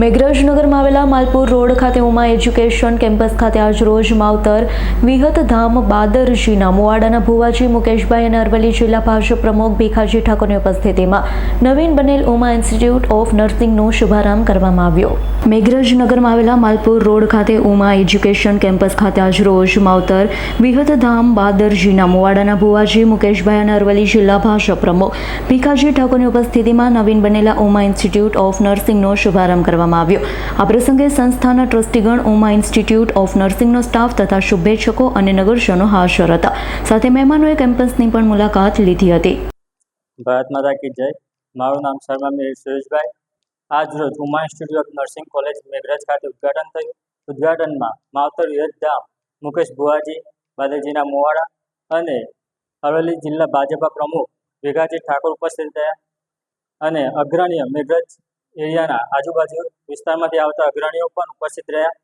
મેઘરજનગરમાં આવેલા માલપુર રોડ ખાતે Uma education campus ખાતે આજ રોજ માવતર વિહત ધામ બાદરજીના મુવાડાના ભુવાજી મુકેશભાઈ અને અરવલ્લી જિલ્લા ભાજપ પ્રમુખ ભીખાજી ઠાકોરની ઉપસ્થિતિમાં નવીન બનેલ ઉમા ઇન્સ્ટિટ્યૂટ ઓફ નર્સિંગનો શુભારંભ કરવામાં આવ્યો. મેઘરજનગરમાં આવેલા માલપુર રોડ ખાતે ઉમા એજ્યુકેશન કેમ્પસ ખાતે આજ રોજ માવતર વિહત ધામ બાદરજીના મુવાડાના ભુવાજી મુકેશભાઈ અને અરવલ્લી જિલ્લા ભાજપ પ્રમુખ ભીખાજી ઠાકોરની ઉપસ્થિતિમાં નવીન બનેલા ઉમા ઇન્સ્ટિટ્યૂટ ઓફ નર્સિંગનો શુભારંભ કરવામાં આવ્યો. આ પ્રસંગે સંસ્થાના ટ્રસ્ટીગણ ઉમા ઇન્સ્ટિટ્યૂટ ઓફ નર્સિંગનો સ્ટાફ તથા શુભેચ્છકો અને નગરજનો હાજર હતા. સાથે મહેમાનોએ કેમ્પસની પણ મુલાકાત લીધી હતી. ભારત માતા કી જય. મારું નામ શર્મા મીર સુરેશભાઈ. આજ રોજ Uma institute of nursing college Meghraj ખાતે ઉદઘાટન થયું. ઉદ્ઘાટનમાં માવતર ધામ મુકેશ ભુવાજી, બાલાજીના મોવાડા અને અરવલ્લી જિલ્લા ભાજપા પ્રમુખ ભેગાજી ઠાકોર ઉપસ્થિત રહ્યા અને અગ્રણીય મેઘરજ એરિયાના આજુબાજુ વિસ્તારમાંથી આવતા અગ્રણીઓ પણ ઉપસ્થિત રહ્યા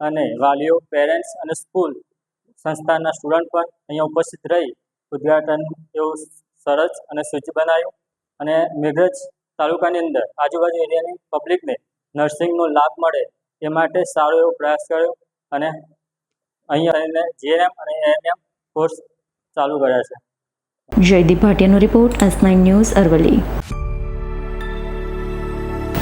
અને વાલીઓ પેરેન્ટ્સ અને સ્કૂલ સંસ્થાના સ્ટુડન્ટ પણ અહીંયા ઉપસ્થિત રહી ઉદ્ઘાટન એવું સરસ અને શુચિ બનાવ્યું અને મેઘરજ તાલુકાની અંદર આજુબાજુ એરિયાની પબ્લિકને નર્સિંગનો લાભ મળે એ માટે સારો એવો પ્રયાસ કર્યો અને અહીંયા એને જીએનએમ અને એએનએમ કોર્સ ચાલુ કર્યા છે. Jaydeep ભાટિયાનો report S nine news Aravalli.